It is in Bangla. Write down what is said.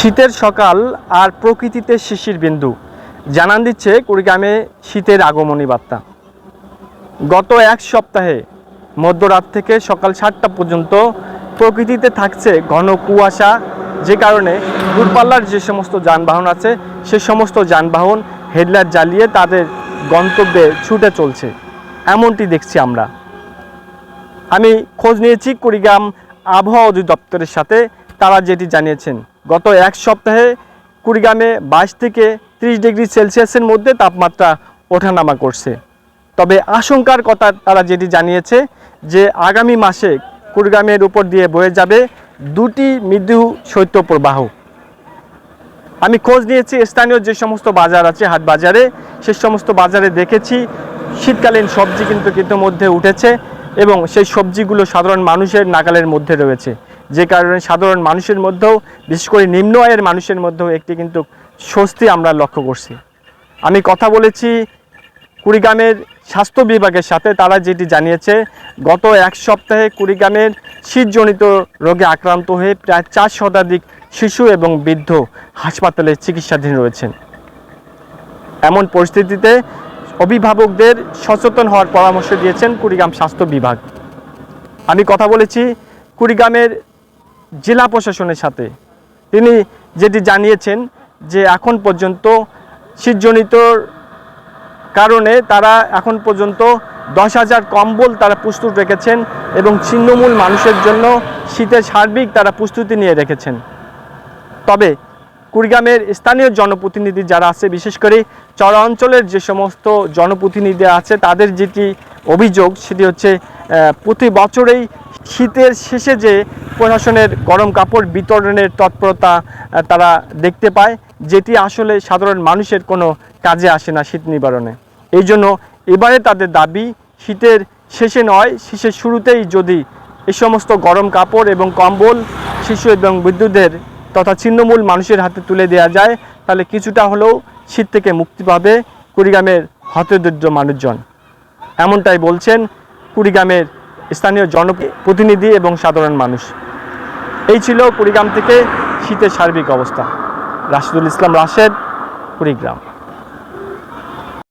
শীতের সকাল আর প্রকৃতিতে শিশির বিন্দু। জানান দিচ্ছে কুড়িগ্রামে শীতের আগমনী বার্তা। গত এক সপ্তাহে মধ্যরাত থেকে সকাল সাতটা পর্যন্ত প্রকৃতিতে থাকছে ঘন কুয়াশা, যে কারণে দূরপাল্লার যে সমস্ত যানবাহন আছে, সে সমস্ত যানবাহন হেডলাইট জ্বালিয়ে তাদের গন্তব্যে ছুটে চলছে। এমনটি দেখছি আমরা। আমি খোঁজ নিয়েছি কুড়িগ্রাম আবহাওয়া অধিদপ্তরের সাথে, তারা যেটি জানিয়েছেন। গত এক সপ্তাহে কুড়িগ্রামে বাইশ থেকে ত্রিশ ডিগ্রি সেলসিয়াসের মধ্যে তাপমাত্রা ওঠানামা করছে। তবে আশঙ্কার কথা তারা যেটি জানিয়েছে যে আগামী মাসে কুড়িগ্রামের উপর দিয়ে বয়ে যাবে দুটি মৃদু শৈত্যপ্রবাহ। আমি খোঁজ নিয়েছি, স্থানীয় যে সমস্ত বাজার আছে, হাট বাজারে, সে সমস্ত বাজারে দেখেছি, শীতকালীন সবজি কিন্তু ইতিমধ্যে উঠেছে এবং সেই সবজিগুলো সাধারণ মানুষের নাগালের মধ্যে রয়েছে। যে কারণে সাধারণ মানুষের মধ্যেও, বিশেষ করে নিম্ন আয়ের মানুষের মধ্যেও একটি কিন্তু স্বস্তি আমরা লক্ষ্য করছি। আমি কথা বলেছি কুড়িগ্রামের স্বাস্থ্য বিভাগের সাথে, তারা যেটি জানিয়েছে, গত এক সপ্তাহে কুড়িগ্রামের শীতজনিত রোগে আক্রান্ত হয়ে প্রায় চার শতাধিক শিশু এবং বৃদ্ধ হাসপাতালে চিকিৎসাধীন রয়েছেন। এমন পরিস্থিতিতে অভিভাবকদের সচেতন হওয়ার পরামর্শ দিয়েছেন কুড়িগ্রাম স্বাস্থ্য বিভাগ। আমি কথা বলেছি কুড়িগ্রামের জেলা প্রশাসনের সাথে। তিনি যেটি জানিয়েছেন যে এখন পর্যন্ত শীতজনিত কারণে তারা এখন পর্যন্ত দশ হাজার কম্বল তারা প্রস্তুত রেখেছেন এবং ছিন্নমূল মানুষের জন্য শীতের সার্বিক তারা প্রস্তুতি নিয়ে রেখেছেন। তবে কুড়িগ্রামের স্থানীয় জনপ্রতিনিধি যারা আছে, বিশেষ করে চর অঞ্চলের যে সমস্ত জনপ্রতিনিধি আছে, তাদের যেটি অভিযোগ সেটি হচ্ছে প্রতি বছরেই শীতের শেষে যে প্রশাসনের গরম কাপড় বিতরণের তৎপরতা তারা দেখতে পায়, যেটি আসলে সাধারণ মানুষের কোনো কাজে আসে না শীত নিবারণে। এই জন্য এবারে তাদের দাবি, শীতের শেষে নয় শীতের শুরুতেই যদি এই সমস্ত গরম কাপড় এবং কম্বল, শিশু এবং বিদ্যুতের তথা ছিন্নমূল মানুষের হাতে তুলে দেওয়া যায়, তাহলে কিছুটা হলেও শীত থেকে মুক্তি পাবে কুড়িগ্রামের হতদরিদ্র মানুষজন। এমনটাই বলছেন কুড়িগ্রামের স্থানীয় জনপ্রতিনিধি এবং সাধারণ মানুষ। এই ছিল কুড়িগ্রাম থেকে শীতের সার্বিক অবস্থা। রাশিদুল ইসলাম রাশেদ, কুড়িগ্রাম।